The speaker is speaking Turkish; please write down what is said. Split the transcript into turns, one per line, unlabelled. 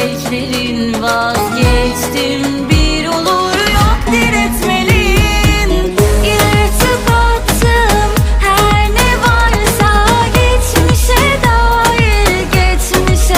meleklerin vazgeçtim.